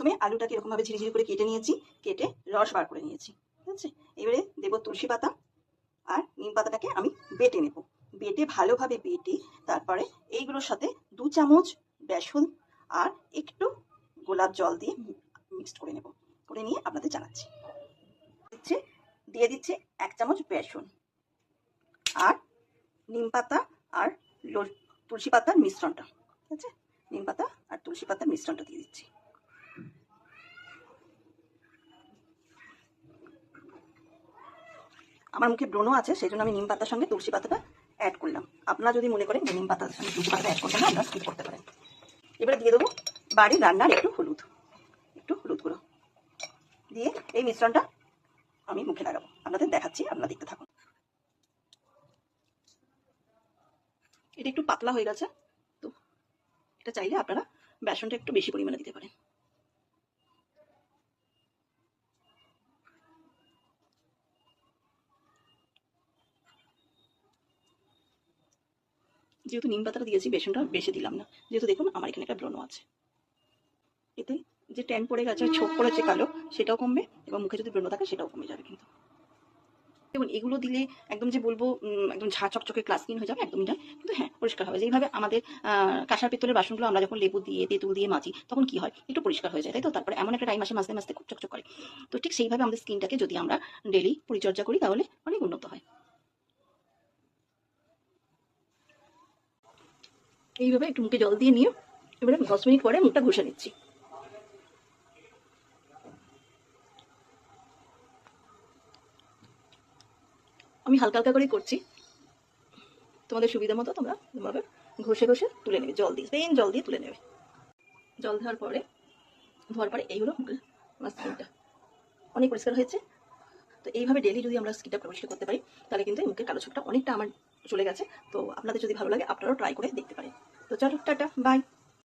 প্রথমে আলুটাকে এরকমভাবে ঝিরিঝিরি করে কেটে নিয়েছি, কেটে রস বার করে নিয়েছি, ঠিক আছে? এবারে দেবো তুলসী পাতা আর নিম পাতাটাকে আমি বেটে নেব। বেটে ভালোভাবে বেটে তারপরে এইগুলোর সাথে দু চামচ বেসন আর একটু গোলাপ জল দিয়ে মিক্সড করে নেব, করে নিয়ে আপনাদের জানাচ্ছি। দিচ্ছে, দিয়ে দিচ্ছে এক চামচ বেসন আর নিম পাতা আর তুলসী পাতার মিশ্রণটা, ঠিক আছে? নিম পাতা আর তুলসী পাতার মিশ্রণটা দিয়ে দিচ্ছি। আমার মুখে ব্রণ আছে সেই জন্য আমি নিম পাতার সঙ্গে তুলসী পাতাটা অ্যাড করলাম। আপনারা যদি মনে করেন নিম পাতার সঙ্গে তুলসী পাতাটা অ্যাড করতে না, আপনারা স্কিপ করতে পারেন। এবারে দিয়ে দেবো বাড়ির রান্নার একটু হলুদ। একটু হলুদ গুঁড়ো। দিয়ে এই মিশ্রণটা আমি মুখে লাগাবো। আপনাদের দেখাচ্ছি, আপনারা দেখতে থাকুন। এটা একটু পাতলা হয়ে গেছে, তো এটা চাইলে আপনারা বেসনটা একটু বেশি পরিমাণে দিতে পারেন। যেহেতু নিম পাতাটা দিয়েছি, বেসনটা বেশি দিলাম না। যেহেতু দেখুন, আমার এখানে একটা ব্রণ আছে। এতে যে ট্যান পড়ে গেছে ছোপ পড়েছে কালো, সেটাও কমবে এবং মুখে যদি ব্রণ থাকে, সেটাও কমে যাবে কিন্তু। দেখুন, এগুলো দিলে একদম যে বলব একদম ঝা চকচকে ক্লাস ক্লিন হয়ে যাবে, একদমই না কিন্তু হ্যাঁ পরিষ্কার হবে। যেইভাবে আমাদের কাঁসার পিতলের বাসনগুলো আমরা যখন লেবু দিয়ে, তেঁতুল দিয়ে মাজি, তখন কি হয়? একটু পরিষ্কার হয়ে যায়, তাই তো? তারপরে এমন একটা টাইম আসে, মাঝে মাঝে খুব চকচক করে। তো ঠিক সেইভাবে আমাদের স্কিনটাকে যদি আমরা ডেলি পরিচর্যা করি, তাহলে অনেক উন্নত হয়। এইভাবে একটু মুখে জল দিয়ে নিয়ে এবারে দশ মিনিট পরে মুখটা ঘষে নিচ্ছি। আমি হালকা হালকা করেই করছি। তোমাদের সুবিধা মতো তোমরা এভাবে ঘষে ঘষে তুলে নেবে, জল দিয়ে পেন জল দিয়ে তুলে নেবে। জল দেওয়ার পরে, ধোয়ার পরে এই হলো আমার স্কিনটা অনেক পরিষ্কার হয়েছে। তো এইভাবে ডেলি যদি আমরা স্কিনটা পরিষ্কার করতে পারি, তাহলে কিন্তু এই মুখের কালো ছোপটা অনেকটা আমার চলে গেছে। তো আপনাদের যদি ভালো লাগে, আপনারাও ট্রাই করে দেখতে পারেন। তো চলো, টাটা বাই